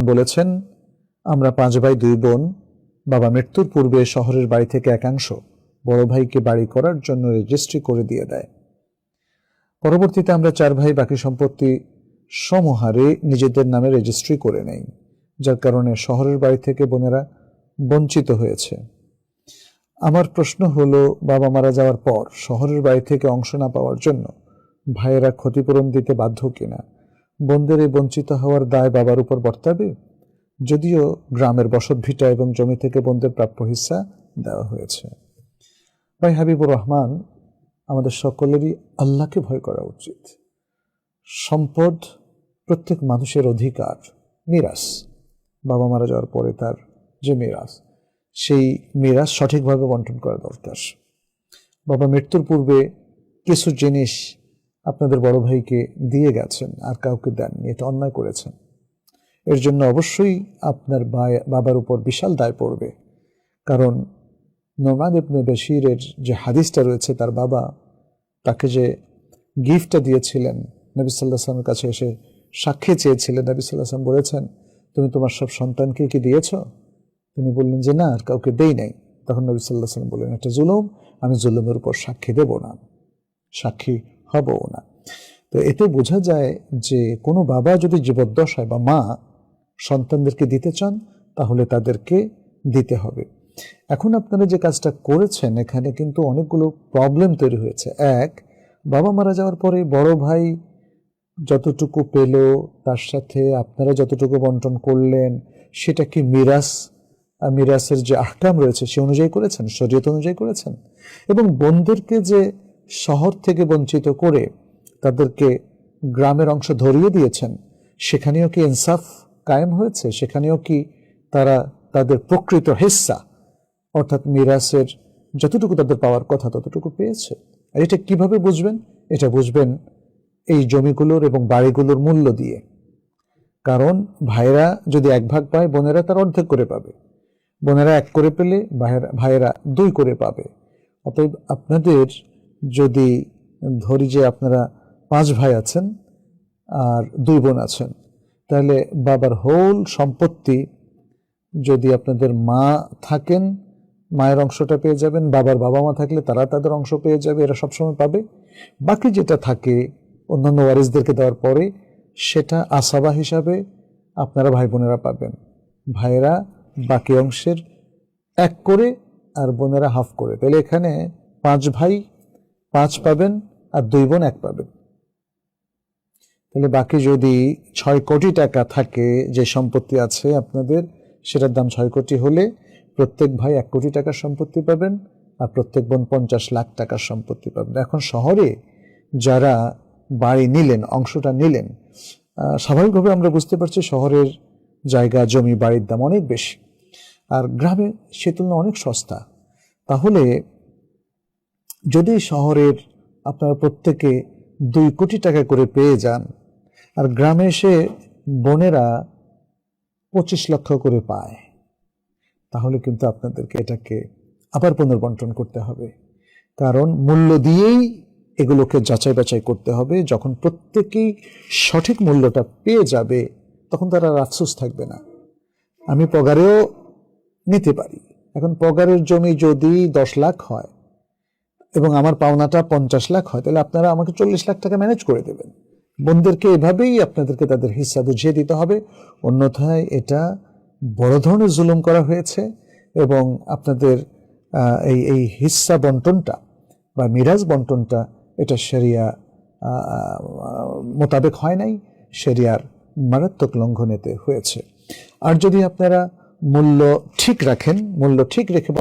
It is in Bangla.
বলেছেন, আমরা পাঁচ ভাই, দুই বোন, বাবা মৃত্যুর পূর্বে শহরের বাড়ি থেকে একাংশ বড় ভাইকে বাড়ি করার জন্য রেজিস্ট্রি করে দিয়ে দেয়। পরবর্তীতে আমরা চার ভাই, বাকি সম্পত্তি সমহারে নিজেদের নামে রেজিস্ট্রি করে নেই, যার কারণে শহরের বাড়ি থেকে বোনেরা বঞ্চিত হয়েছে। আমার প্রশ্ন হলো, বাবা মারা যাওয়ার পর শহরের বাড়ি থেকে অংশ না পাওয়ার জন্য ভাইয়েরা ক্ষতিপূরণ দিতে বাধ্য কিনা? বোনদের এই বঞ্চিত হওয়ার দায় বাবার উপর বর্তাবে, যদিও গ্রামের বসত ভিটা এবং জমি থেকে বোনদের প্রাপ্য হিস্সা দেওয়া হয়েছে। ভাই হাবিবুর রহমান, আমাদের সকলেরই আল্লাহকে ভয় করা উচিত। সম্পদ প্রত্যেক মানুষের অধিকার মিরাস বাবা মারা যাওয়ার পরে তার যে মিরাস সেই মিরাস সঠিকভাবে বন্টন করা দরকার। বাবা মৃত্যুর পূর্বে কিছু জিনিস আপনাদের বড় ভাইকে দিয়ে গেছেন, আর কাউকে দেননি, এটা অন্যায় করেছেন। এর জন্য অবশ্যই আপনার বাবার উপর বিশাল দায় পড়বে। কারণ নোমান ইবনে বেশিরের যে হাদিসটা রয়েছে, তার বাবা তাকে যে গিফটটা দিয়েছিলেন, নবী সাল্লাহ আসলামের কাছে এসে সাক্ষী চেয়েছিলেন, নবী সাল্লাহ আসলাম বলেছেন, তুমি তোমার সব সন্তানকে কি দিয়েছ? তিনি বললেন যে, না, আর কাউকে দেই নাই। তখন নবী সাল্লাহ সাল্লাম বললেন এটা জুলুম, আমি জুলুমের উপর সাক্ষী দেব না। সাক্ষী হবও না। তো এতে বোঝা যায় যে কোনো বাবা যদি জীবদ্দশায় বা মা সন্তানদেরকে দিতে চান, তাহলে তাদেরকে দিতে হবে। এখন আপনারা যে কাজটা করেছেন, এখানে কিন্তু অনেকগুলো প্রবলেম তৈরি হয়েছে। এক, বাবা মারা যাওয়ার পরে বড় ভাই যতটুকু পেল, তার সাথে আপনারা যতটুকু বন্টন করলেন, সেটা কি মিরাস মিরাসের যে আহকাম রয়েছে, সে অনুযায়ী করেছেন? শরীয়ত অনুযায়ী করেছেন? এবং বোনদেরকে যে শহর থেকে বঞ্চিত করে তাদেরকে গ্রামের অংশ ধরিয়ে দিয়েছেন, সেখানেও কি ইনসাফ কায়েম হয়েছে? সেখানেও কি তারা তাদের প্রকৃত হিস্সা অর্থাৎ মিরাসের যতটুকু তাদের পাওয়ার কথা ততটুকু পেয়েছে? আর এটা কীভাবে বুঝবেন? এটা বুঝবেন এই জমিগুলোর এবং বাড়িগুলোর মূল্য দিয়ে। কারণ ভাইরা যদি এক ভাগ পায়, বোনেরা তার অর্ধেক করে পাবে। বোনেরা এক করে পেলে, ভাইয়েরা ভাইয়েরা দুই করে পাবে। অতএব আপনাদের যদি ধরি যে আপনারা পাঁচ ভাই আছেন আর দুই বোন আছেন, তাহলে বাবার হোল সম্পত্তি যদি আপনাদের মা থাকেন, মায়ের অংশটা পেয়ে যাবেন, বাবার বাবা মা থাকলে তারা তাদের অংশ পেয়ে যাবে, এরা সবসময় পাবে। বাকি যেটা থাকে অন্যান্য ওয়ারিসদেরকে দেওয়ার পরে, সেটা আসাবা হিসাবে আপনারা ভাই বোনেরা পাবেন। ভাইয়েরা বাকি অংশের এক করে আর বোনেরা হাফ করে। তাহলে এখানে পাঁচ ভাই পাঁচ পাবেন আর দুই বোন এক পাবেন। তাহলে বাকি যদি ছয় কোটি টাকা থাকে, যে সম্পত্তি আছে আপনাদের, সেটার দাম ছয় কোটি হলে প্রত্যেক ভাই এক কোটি টাকার সম্পত্তি পাবেন আর প্রত্যেক বোন পঞ্চাশ লাখ টাকার সম্পত্তি পাবেন। এখন শহরে যারা বাড়ি নিলেন, অংশটা নিলেন স্বাভাবিকভাবে আমরা বুঝতে পারছি শহরের জায়গা, জমি, বাড়ির দাম অনেক বেশি। আর গ্রামে সে তুলনায় অনেক সস্তা। তাহলে যদি শহরের আপনারা প্রত্যেকে দুই কোটি টাকা করে পেয়ে যান, আর গ্রামে এসে বোনেরা পঁচিশ লক্ষ করে পায়, তাহলে কিন্তু আপনাদেরকে এটাকে আবার পুনর্বন্টন করতে হবে। কারণ মূল্য দিয়েই এগুলোকে যাচাই বাছাই করতে হবে। যখন প্রত্যেকেই সঠিক মূল্যটা পেয়ে যাবে, তখন তারা আফসোস থাকবে না। আমি পগারেও নিতে পারি। এখন পগারের জমি যদি দশ লাখ হয় এবং আমার পাওনাটা পঞ্চাশ লাখ হয় তাহলে আপনারা আমাকে চল্লিশ লাখ টাকা ম্যানেজ করে দেবেন। বোনদেরকে এভাবেই আপনাদেরকে তাদের হিস্সা বুঝিয়ে দিতে হবে। অন্যথায় এটা বড় ধরনের জুলুম করা হয়েছে এবং আপনাদের এই এই হিস্সা বন্টনটা বা মিরাজ বন্টনটা এটা আহ, মোতাবেক হয় নাই শরিয়ার মারাত্মক লঙ্ঘনেতে হয়েছে। আর যদি আপনারা মূল্য ঠিক রাখেন মূল্য ঠিক রেখে